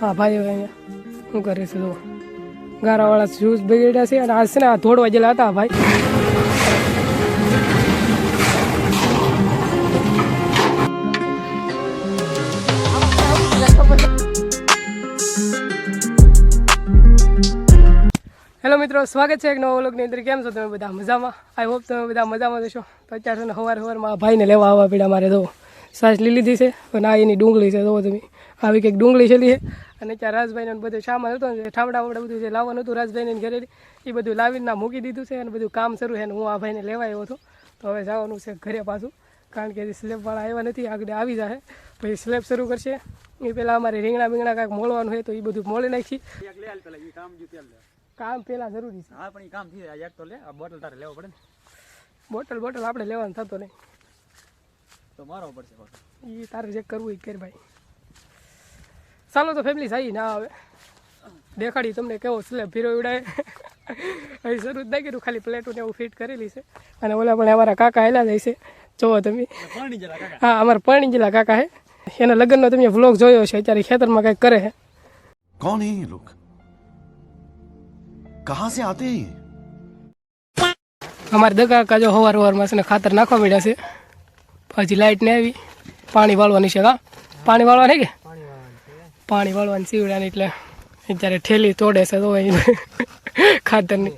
હા, ભાઈ હવે અહીંયા શું કરે છે જો ગારાવાળા શૂઝ બગડ્યા છે અને આ છે ને આ ધોડવા જેલા હતા, ભાઈ. હેલો મિત્રો, સ્વાગત છે એક નવો વ્લોગની અંદર. કેમ છો તમે બધા? મજામાં? આઈ હોપ તમે બધા મજામાં જશો તો અત્યારે ને સવાર આ ભાઈને લેવા આવવા પડ્યા મારે તો સાસ લીધી છે પણ આ એની ડુંગળી છે જોવો તમે. આવી કંઈક ડુંગળી છે અને ત્યાં રાજભાઈને બધું સામાન હતો ને ઠામડા વામડા બધું જે લાવવાનું હતું રાજભાઈને ઘરે એ બધું લાવીને ના મૂકી દીધું છે અને બધું કામ શરૂ છે અને હું આ ભાઈને લેવા આવ્યો હતો. તો હવે જવાનું છે ઘરે પાછું કારણ કે સ્લેબવાળા આવ્યા નથી આગળ આવી જશે પછી સ્લેબ શરૂ કરશે. એ પહેલાં અમારે રીંગણા બીંગણા કાંઈક મોળવાનું હોય તો એ બધું મોળી નાખી. કામ પહેલાં જરૂરી છે. હા પણ કામ થઈ જાય તો લે આ બોટલ તારે લેવો પડે ને. બોટલ બોટલ આપણે લેવાનું થતો નહીં. તો મારવો પડશે એ તારે જે કરવું એ કર ભાઈ. ચાલો તો ફેમિલી સાઈ ના આવે. દેખાડી તમને કેવો સ્લેબ ફીરો ઉડાય. અહીં શરૂ જ ના કર્યું ખાલી પ્લેટોને એવું ફિટ કરેલી છે. અને ઓલા પણ અમારા કાકા હેલા જાય છે જોવો તમે. હા અમારા પરણી જિલ્લા કાકા હે. એના લગ્નનો તમે વ્લોગ જોયો છે અત્યારે ખેતરમાં કંઈક કરે છે કોણ હે લોક કહા સે આતે અમારે દગા કાજો હવાર હવારમાં છે ને ખાતર નાખવા મળ્યા છે. પછી લાઇટ ને આવી. પાણી વાળવાની છે હા. પાણી વાળવા નહીં કે? પાણી વાળવાની સીવડાની એટલે જ્યારે ઠેલી તોડે છે તો અહીં ખાતરની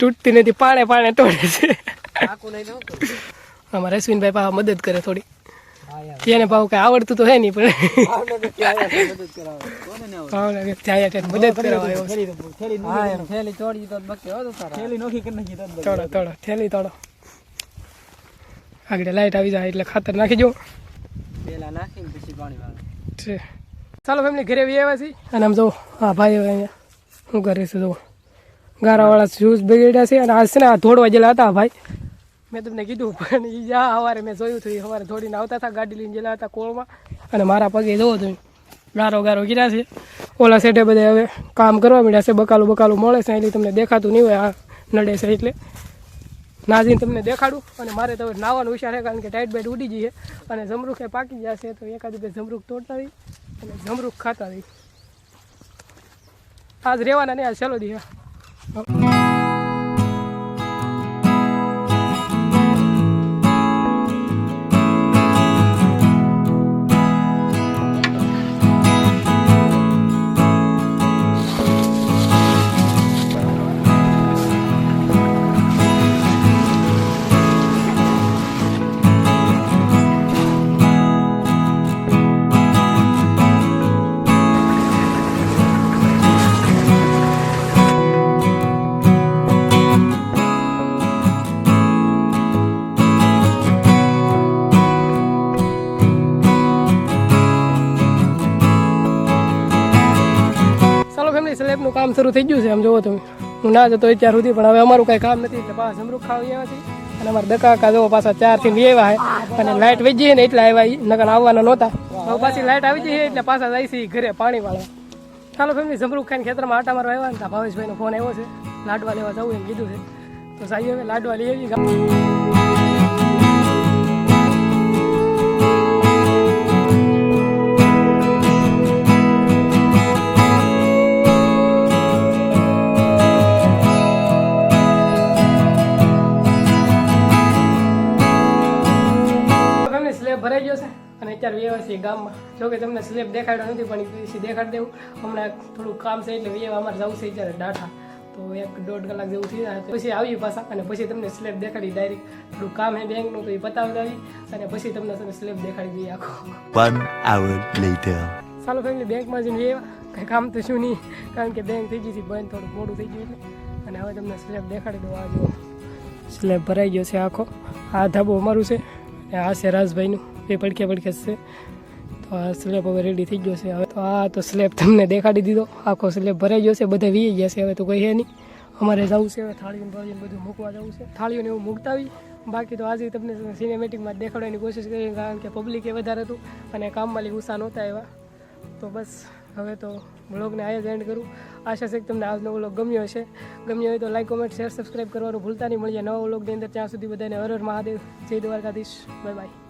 તૂટતી નથી પાણે પાણે તોડે છે. અમારે અશ્વિનભાઈ પાસે મદદ કરે થોડી. એને ભાવ કઈ આવડતું તો હે નહીં પણ. કોને ને ભાવનગર ત્યાં ત્યાં મદદ કરવા આવ્યો છે. થેલી થેલી તોડી તો બકે હો તો તારા થેલી નોખી કરી નાખી તો તોડો તોડો ઠેલી તોડો આગળ લાઈટ આવી જાય એટલે ખાતર નાખી જો. પેલા નાખીને પછી પાણી વાળે. છે. ચાલો ફેમિલી ઘરે બી આવ્યા છીએ. અને આમ જો હા ભાઈ અહીંયા, શું કરે છે જો ગારાવાળા શૂઝ બગડ્યા છે અને આજ છે ને આ ધોડવા જેલા હતા ભાઈ. મેં તમને કીધું પણ એ જા સવારે મેં જોયું હતું એ સવારે ધોડીને આવતા હતા, ગાડી લઈને જેલા હતા કોળમાં. અને મારા પગે જોવો હતું ગારો ગારો ગીરા છે. ઓલા સેટે બધે હવે કામ કરવા મળ્યા છે, બકાલું બકાલું મળે છે એટલે તમને દેખાતું નહીં હોય આ નડે છે એટલે. નાજીને તમને દેખાડું અને મારે તો નાવાનું વિચાર છે, કારણ કે ટાઈટ બેટ ઉડી જઈએ અને જમરૂખે પાકી જશે તો એકાદ બે જમરૂખ તોડતા રહી અને જમરૂખ ખાતા રહી. આજ રહેવાના નહીં આજ ચલો દી સ્લેબનું કામ શરૂ થઈ ગયું છે, આમ જોવો તમે. હું ના જતો અત્યાર સુધી, પણ હવે અમારું કાંઈ કામ નથી, એટલે પાછા જમરૂખ ખાવા આવ્યા અને અમારા દકા કાકા જોવો, પાછા ચારથી બે આવ્યા અને લાઇટ વેચી છે ને, એટલે આવ્યા નકર આવવાના નહોતા. હવે પાછી લાઇટ આવી જઈએ એટલે પાછા જાય છે ઘરે પાણી વાળા ચાલો ફેમિલી જમરૂખ ખાઈને ખેતરમાં આટા મારવા આવ્યા ને ભાવેશભાઈનો ફોન આવ્યો છે. લાડવા લેવા જવું એમ કીધું છે. તો સાહેબ હવે લાડવા લઈ આવી ભરાઈ ગયો છે અને અત્યારે વ્યવહાર છે ગામમાં. જોકે તમને સ્લેબ દેખાડ્યો નથી પણ એ દેખાડી દેવું. હમણાં થોડું કામ છે એટલે વ્યવહાર અમારે જવું છે અત્યારે ડાઠા તો એક દોઢ કલાક જેવું થઈ જાય પછી આવી પાછા અને પછી તમને સ્લેબ દેખાડી ડાયરેક્ટ થોડું કામ હે બેંકનું તો એ બતાવી અને પછી તમને તમે સ્લેબ દેખાડી દઈએ આખો. વન આવર લેટર ચાલો ફેમિલી બેંકમાં જઈને વ્યવહાર. કંઈ કામ તો શું નહીં કારણ કે બેંક થઈ ગઈ હતી બંધ થોડું મોડું થઈ ગયું એટલે. અને હવે તમને સ્લેબ દેખાડી દઉં આ જુઓ સ્લેબ ભરાઈ ગયો છે આખો. આ ધાબો અમારું છે. આ છે રાજભાઈનું. એ પડખે પડખે છે તો આ સ્લેબ હવે રેડી થઈ ગયો છે. હવે તો આ તો સ્લેબ તમને દેખાડી દીધો. આખો સ્લેબ ભરાઈ ગયો છે. બધા વી ગયા છે. હવે તો કંઈ હે નહીં. અમારે જવું છે. હવે થાળીઓને બાળીને બધું મૂકવા જવું છે. થાળીઓને એવું મૂકતા આવી. બાકી તો આજે તમને સિનેમેટિકમાં દેખાડવાની કોશિશ કરી કારણ કે પબ્લિક વધારે હતું અને કામમાં લઈ ઉષા નહોતા એવા તો બસ, હવે તો બ્લોગને આ જ એન્ડ કરું. આશા છે કે તમને આજનો બ્લોગ ગમ્યો હશે. ગમ્યો હોય તો લાઈક કોમેન્ટ શેર સબસ્ક્રાઈબ કરવાનું ભૂલતા નહીં. મળીએ નવા બ્લોગની અંદર. ત્યાં સુધી બધાને હર હર મહાદેવ. જય દ્વારકાધીશ. Bye bye